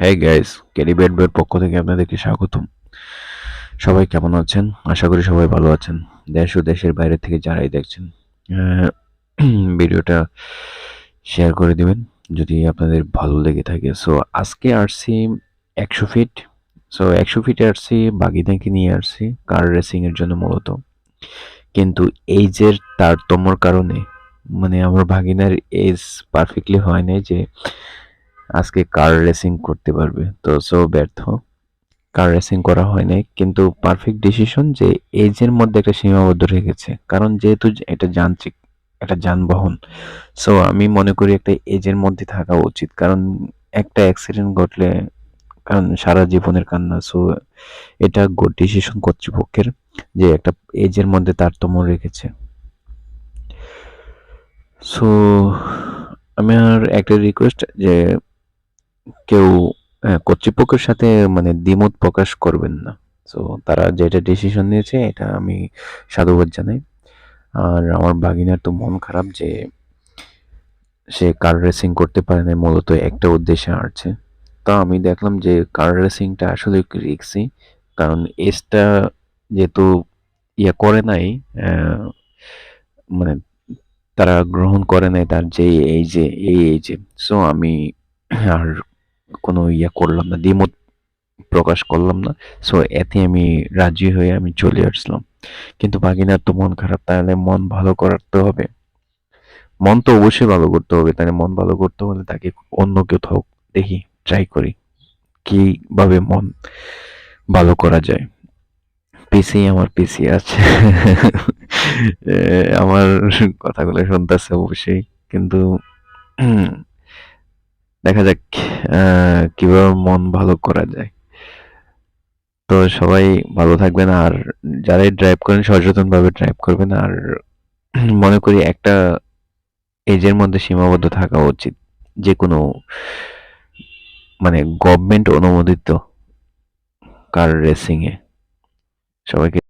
হ্যাঁ guys carry bat bat পক্ষ থেকে আপনাদেরকে স্বাগতম। সবাই কেমন আছেন? আশা করি সবাই ভালো আছেন। দেশ ও দেশের বাইরে থেকে যারাই দেখছেন ভিডিওটা শেয়ার করে দিবেন, যদি আপনাদের ভালো লেগে থাকে। সো আজকে আসছি একশো ফিট সো একশো ফিটে আসছি বাগিনাকে নিয়ে আসছি কার রেসিং এর জন্য মূলত। কিন্তু এইজের তারতম্যর কারণে মানে আমার ভাগিনার এজ পারফেক্টলি হয় নাই যে আজকে কার রেসিং করতে পারবে। তো সো ব্যর্থ। কার রেসিং করা হয় নাই। কিন্তু পারফেক্ট ডিসিশন যে এজের মধ্যে একটা সীমাবদ্ধ রেখেছে। কারণ যেহেতু এটা যান্ত্রিক, একটা যানবাহন। সো আমি মনে করি একটা এজের মধ্যে থাকা উচিত। কারণ একটা অ্যাক্সিডেন্ট ঘটলে, কারণ সারা জীবনের কান্না। সো এটা ডিসিশন কর্তৃপক্ষের যে একটা এজের মধ্যে তারতম্য রেখেছে। সো আমার একটা রিকোয়েস্ট যে কেউ কর্তৃপক্ষের সাথে মানে দ্বিমত প্রকাশ করবেন না। সো তারা যেটা ডিসিশন নিয়েছে, এটা আমি সাধুবাদ জানাই। আর আমার বাগিনার তো মন খারাপ যে সে কার রেসিং করতে পারে না মূলত একটা উদ্দেশ্যে আসছে তা আমি দেখলাম যে কার রেসিংটা আসলে রিক্সি কারণ এজটা যেহেতু ইয়ে করে নাই মানে তারা গ্রহণ করে নাই তার যে এই যে, এই এই যে। সো আমি আর কোনো ইয়ে করলাম না দ্বিমত প্রকাশ করলাম না। সো এতে আমি রাজি হয়ে আমি চলে আসলাম। কিন্তু বাগিনার তো মন খারাপ, তাহলে মন ভালো করতে হবে। মন তো অবশ্যই ভালো করতে হবে, তাহলে মন ভালো করতে হলে তাকে অন্য কোথাও দেখি ট্রাই করি। কীভাবে মন ভালো করা যায়? পিসি আমার পিসি আছে। আমার কথাগুলো শুনতেছে অবশ্যই, কিন্তু দেখা যাক। কীভাবে মন ভালো করা যায়। তো সবাই ভালো থাকবেন আর যারাই ড্রাইভ করেন সচেতন ভাবে ড্রাইভ করবেন। আর মনে করি একটা এজের মধ্যে সীমাবদ্ধ থাকা উচিত। যে কোনো মানে গভর্নমেন্ট অনুমোদিত কার রেসিং এ সবাইকে